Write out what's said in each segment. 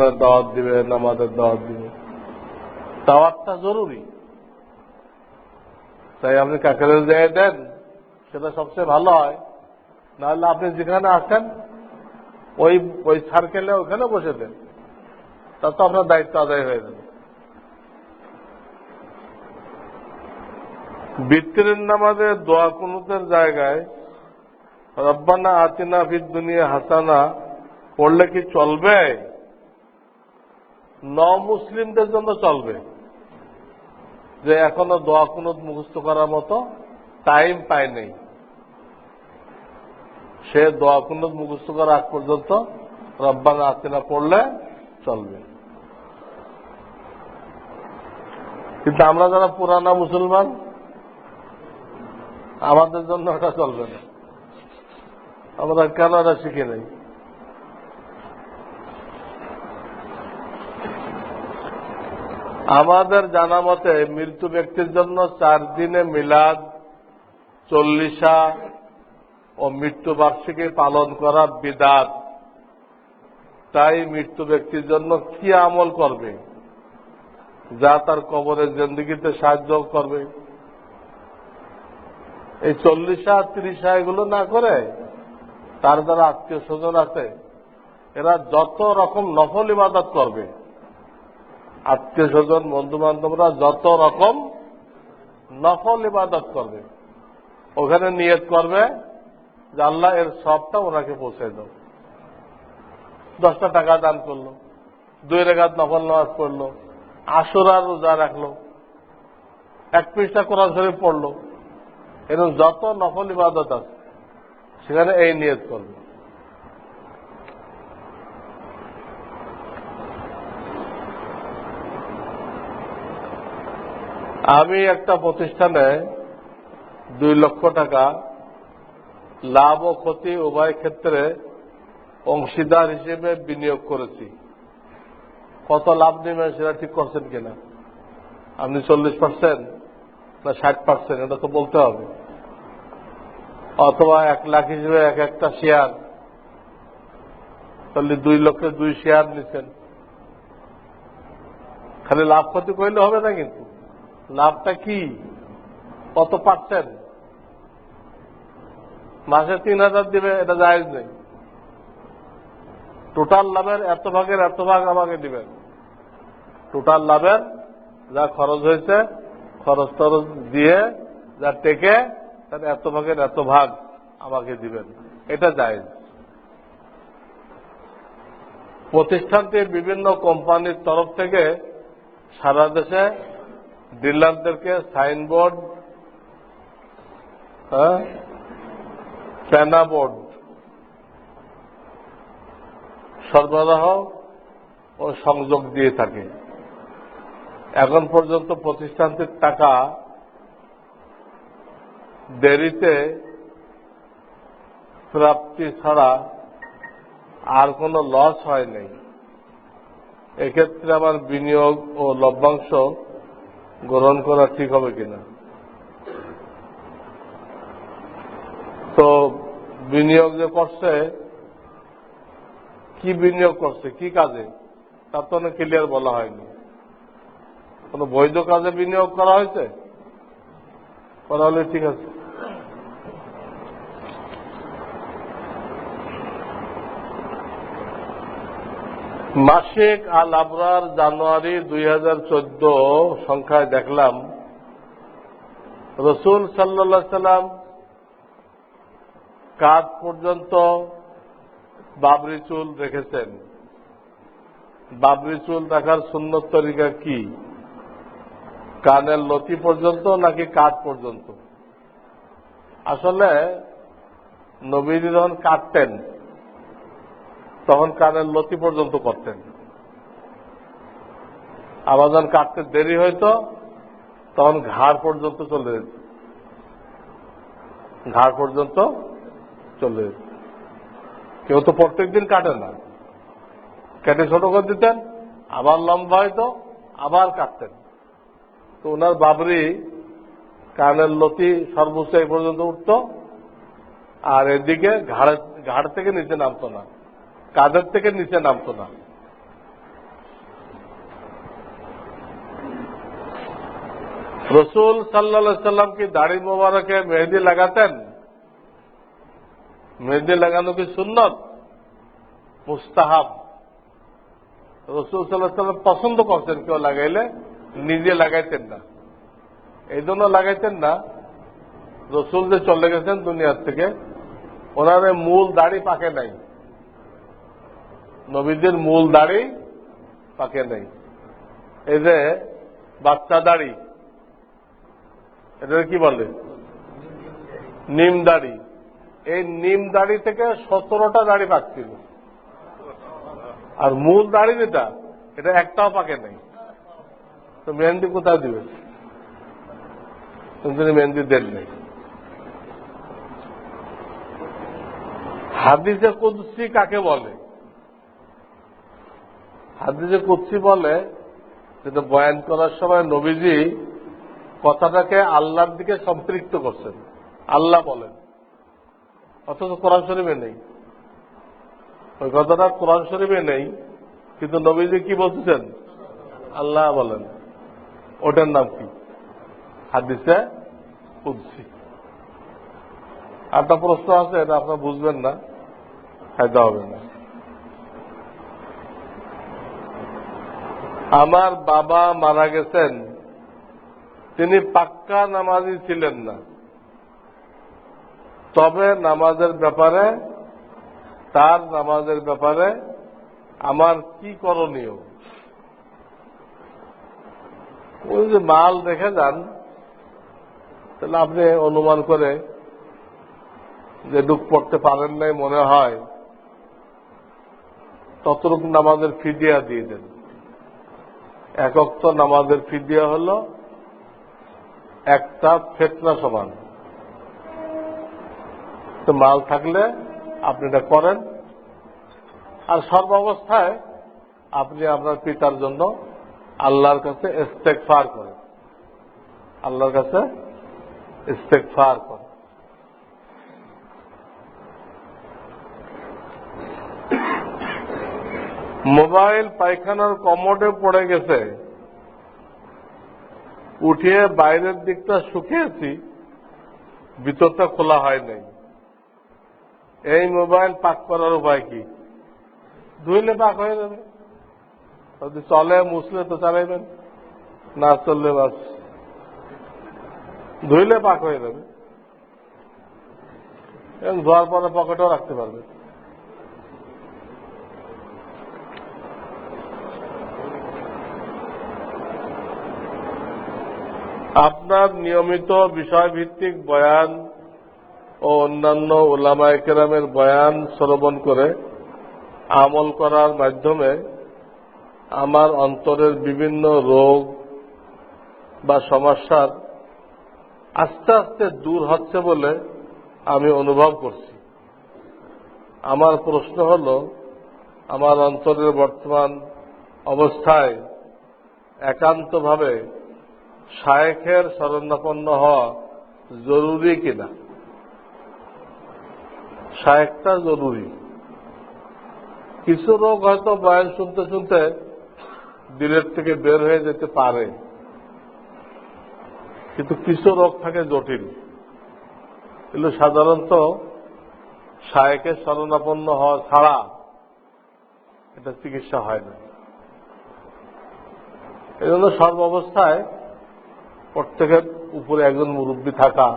কোরআনের দাওয়াত দিবে, নামাজের দাওয়াত দিবে। দাওয়াতটা জরুরি। তাই আপনি কাকের জায়গায় দেন, সেটা সবচেয়ে ভালো হয়। নাহলে আপনি যেখানে আসেন, ওই ওই সার্কেলে ওখানে বসে দেন। তা তো আপনার দায়িত্ব আদায় হয়ে যাবে। বিত্রের নামাজে দোয়া কুনুতের জায়গায়, রব্বানা আতিনা ফির দুনিয়া হাসানা পড়লে কি চলবে? ন মুসলিমদের জন্য চলবে। যে এখনও দোয়া কুনুত মুখস্থ করার মতো টাইম পায় নেই। সে দোয়া কুনুত মুখস্থ করার আগ পর্যন্ত রব্বানা আতিনা পড়লে চলবে। কিন্তু আমরা যারা পুরানা মুসলমান, আমাদের জন্য এটা চলবে না। আমরা কেন এটা শিখে নেই? আমাদের জানা মতে মৃত্যু ব্যক্তির জন্য চার দিনে মিলাদ, চল্লিশা ও মৃত্যুবার্ষিকী পালন করা বিদাত। তাই মৃত্যু ব্যক্তির জন্য কি আমল করবে? যা তার কবরের জিন্দগিতে সাহায্য করবে। এই চল্লিশা, তিরিশা এগুলো না করে তার দ্বারা আত্মীয় স্বজন আছে, এরা যত রকম নফল ইবাদত করবে আত্মীয় স্বজন বন্ধু বান্ধবরা যত রকম নফল ইবাদত করবে, ওখানে নিয়ত করবে যে আল্লাহ এর সবটা ওনাকে পৌঁছে দাও। দশটা টাকা দান করল, দুই রেখাত নফল নামাজ পড়ল আশুরার রোজা রাখল, এক পৃষ্ঠা কোরআন শরীফ পড়ল, এরকম যত নফল ইবাদত আছে, সেখানে এই নিয়ত করবে। আমি একটা প্রতিষ্ঠানে দুই লক্ষ টাকা লাভ ও ক্ষতি উভয় ক্ষেত্রে অংশীদার হিসেবে বিনিয়োগ করেছি। কত লাভ নেবেন সেটা ঠিক করছেন কিনা? আপনি চল্লিশ পার্সেন্ট না ষাট পার্সেন্ট এটা তো বলতে হবে। অথবা এক লাখ হিসেবে এক একটা শেয়ার তাহলে দুই লক্ষের দুই শেয়ার নিচ্ছেন খালি লাভ ক্ষতি করলে হবে না কিন্তু। লাভটা কি? কত পার্সেন্ট মাসে তিন হাজার দিবে, এটা জায়জ নেই। টোটাল লাভের এত ভাগের এত ভাগ আমাকে দিবেন। টোটাল লাভের যা খরচ হয়েছে, খরচ টরচ দিয়ে যা টেকে, তার এত ভাগের এত ভাগ আমাকে দিবেন। এটা জায়েজ। প্রতিষ্ঠানটির বিভিন্ন কোম্পানির তরফ থেকে সারা দেশে ডিলারদেরকে সাইনবোর্ড প্যানা বোর্ড সরবরাহ ও সংযোগ দিয়ে থাকে। এখন পর্যন্ত প্রতিষ্ঠানটির টাকা দেরিতে প্রাপ্তি ছাড়া আর কোনো লস হয় নাই। এক্ষেত্রে আমার বিনিয়োগ ও লভ্যাংশ গ্রহণ করা ঠিক হবে কিনা। তো বিনিয়োগ যে করছে, কি বিনিয়োগ করছে, কি কাজে? তার তো অনেক ক্লিয়ার বলা হয়নি। কোন বৈধ কাজে বিনিয়োগ করা হয়েছে? করা হলে ঠিক আছে। মাসিক আল আবরার জানুয়ারি দুই হাজার চোদ্দ সংখ্যায় দেখলাম। রসুল সাল্লা সাল্লাম কাজ পর্যন্ত বাবরি চুল রেখেছেন। বাবরি চুল রাখার সুন্নত তরিকা কি? কানের লতি পর্যন্ত নাকি কাঠ পর্যন্ত? আসলে নবীজি যখন কাটতেন তখন কানের লতি পর্যন্ত করতেন। যখন কাটতে দেরি হইতো তখন ঘাড় পর্যন্ত চলে যেত। ঘাড় পর্যন্ত চলে যেত। কেউ তো প্রত্যেক দিন কাটে না। কেটে ছোট করে দিতেন, আবার লম্বা হইতো আবার কাটতেন। তো ওনার বাবরি কানের লতি সর্বোচ্চ এই পর্যন্ত উঠত, আর এদিকে ঘাড় ঘাড় থেকে নিচে নামতো না। কাদের থেকে নিচে নামতো না? রসুল সাল্লা সাল্লাম কি দাড়ি মোবারকে মেহেদি লাগাতেন? মেহেদি লাগানো কি সুন্নত? মুস্তাহাব। রসুল সাল্লাহ সাল্লাম পছন্দ করতেন কেউ লাগাইলে, নিজে লাগাইতেন না। এই জন্য লাগাইতেন না। রসুল যে চলে গেছেন দুনিয়ার থেকে, ওনার মূল দাড়ি পাকে নাই। নবীদের মূল দাড়ি পাকে নাই। এই যে বাচ্চা দাড়ি এটা কি বলে? নিম দাড়ি। এই নিম দাড়ি থেকে সতেরোটা দাড়ি পাকছিল আর মূল দাড়ি যেটা, এটা একটাও পাকে নাই। তো মেহেন্দি কোথায় দিবে? তিনি মেহেন্দি দেন নাই। হাদিসে কুদ্সি কাকে বলে? হাদিসে কুদ্সি বলে যেটা বয়ান করার সময় নবীজি কথাটাকে আল্লাহর দিকে সম্পৃক্ত করছেন। আল্লাহ বলেন। অথচ কোরআন শরীফে নেই। ওই কথাটা কোরআন শরীফে নেই, কিন্তু নবীজি কি বলতেছেন? আল্লাহ বলেন। ওটার নাম কি? হাদিসে কুদ্সি। একটা প্রশ্ন আছে, এটা আপনার বুঝবেন না, ফায়দা হবে না। আমার বাবা মারা গেছেন। তিনি পাক্কা নামাজি ছিলেন না। তবে নামাজের ব্যাপারে, তার নামাজের ব্যাপারে আমার কি করণীয়? ওই যে মাল দেখে যান, তাহলে আপনি অনুমান করে যে ডুব পড়তে পারেন নাই মনে হয়, ততটুকু নামাজের ফিডিয়া দিয়ে দেন। একক তো নামাজের ফিদিয়া হল, একটা ফেতনা সমান। তো মাল থাকলে আপনি এটা করেন। আর সর্বাবস্থায় আপনি আপনার পিতার জন্য আল্লাহর কাছে ইস্তেকফার করেন। আল্লাহর কাছে ইস্তেকফার করেন। মোবাইল পায়খানার কমোডে পড়ে গেছে। উঠিয়ে বাইরের দিকটা শুকিয়েছি, ভিতরটা খোলা হয় নাই। এই মোবাইল পাক করার উপায় কি? ধুইলে পাক হয়ে যাবে। যদি চলে মুসলে তো চালাইবেন, না চললে বাস। ধুইলে পাক হয়ে যাবে। ধোয়ার পরে পকেটেও রাখতে পারবে আপনার নিয়মিত বিষয়ভিত্তিক বয়ান ও অন্যান্য ওলামা কেরামের বয়ান শ্রবণ করে আমল করার মাধ্যমে আমার অন্তরের বিভিন্ন রোগ বা সমস্যার আস্তে আস্তে দূর হচ্ছে বলে আমি অনুভব করছি। আমার প্রশ্ন হল, আমার অন্তরের বর্তমান অবস্থায় একান্তভাবে শায়েখের শরণাপন্ন হওয়া জরুরি কিনা? শায়েকটা জরুরি। কিছু রোগ হয়তো বয়ান শুনতে শুনতে দিলের থেকে বের হয়ে যেতে পারে। কিন্তু কিছু রোগ থাকে জটিল। কিন্তু সাধারণত শায়েকের শরণাপন্ন হওয়া ছাড়া এটা চিকিৎসা হয় না। এই জন্য সর্বাবস্থায় প্রত্যেকের উপরে একজন মুরব্বী থাকা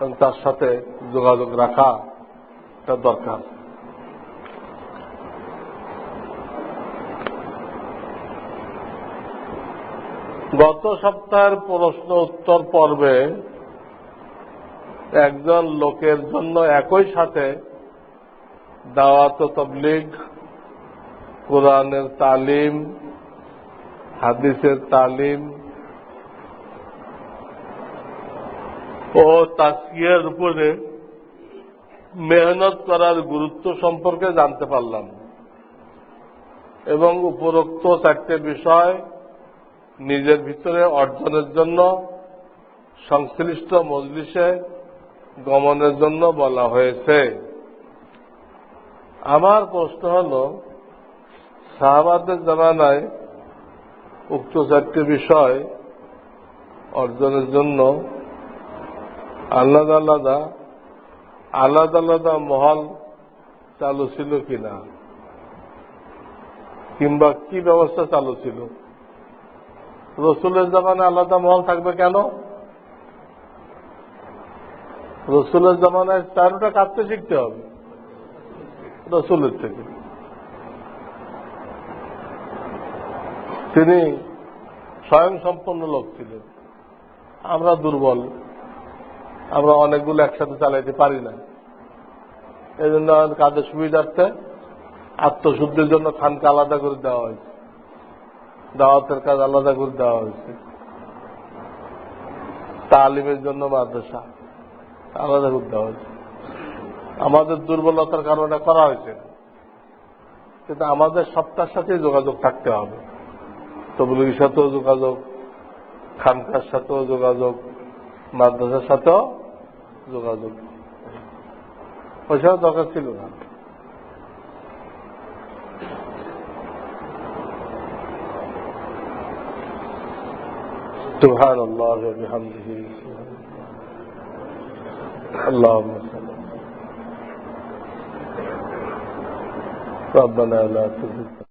এবং তার সাথে যোগাযোগ রাখা এটা দরকার। গত সপ্তাহের প্রশ্ন উত্তর পর্বে একজন লোকের জন্য একই সাথে দাওয়াত তবলিগ, কোরআনের তালিম, হাদিসের তালিম ও তাস্কিয়ার উপরে মেহনত করার গুরুত্ব সম্পর্কে জানতে পারলাম। এবং উপরোক্ত চারটে বিষয় নিজের ভিতরে অর্জনের জন্য, সংশ্লিষ্ট মজলিসে গমনের জন্য বলা হয়েছে। আমার প্রশ্ন হল সাহাবাদের জামানায় উক্ত চারটি বিষয় অর্জনের জন্য আলাদা আলাদা আলাদা আলাদা মহল চালু ছিল কিনা? কিংবা কি ব্যবস্থা চালু ছিল? রসুলের জামানে আলাদা মহল থাকবে কেন? রসুলের জামানায় চারুটা কাঁদতে শিখতে হবে, রসুলের থেকে। তিনি স্বয়ং সম্পন্ন লোক ছিলেন। আমরা দুর্বল। আমরা অনেকগুলো একসাথে চালাইতে পারি না এই জন্য কাজের সুবিধার্থে আত্মশুদ্ধির জন্য খানকে আলাদা করে দেওয়া হয়েছে। দাওয়াতের কাজ আলাদা করে দেওয়া হয়েছে। তালিমের জন্য মাদ্রাসা আলাদা করে দেওয়া হয়েছে। আমাদের দুর্বলতার কারণে করা হয়েছে। কিন্তু আমাদের সবটার সাথে যোগাযোগ থাকতে হবে। তবলিগের সাথেও যোগাযোগ, খানকার সাথেও যোগাযোগ মাদ্রাসার সাথেও যোগাযোগ পয়সাও দরকার ছিল না سبحان الله وبحمده اللهم صل ربنا لا تزغ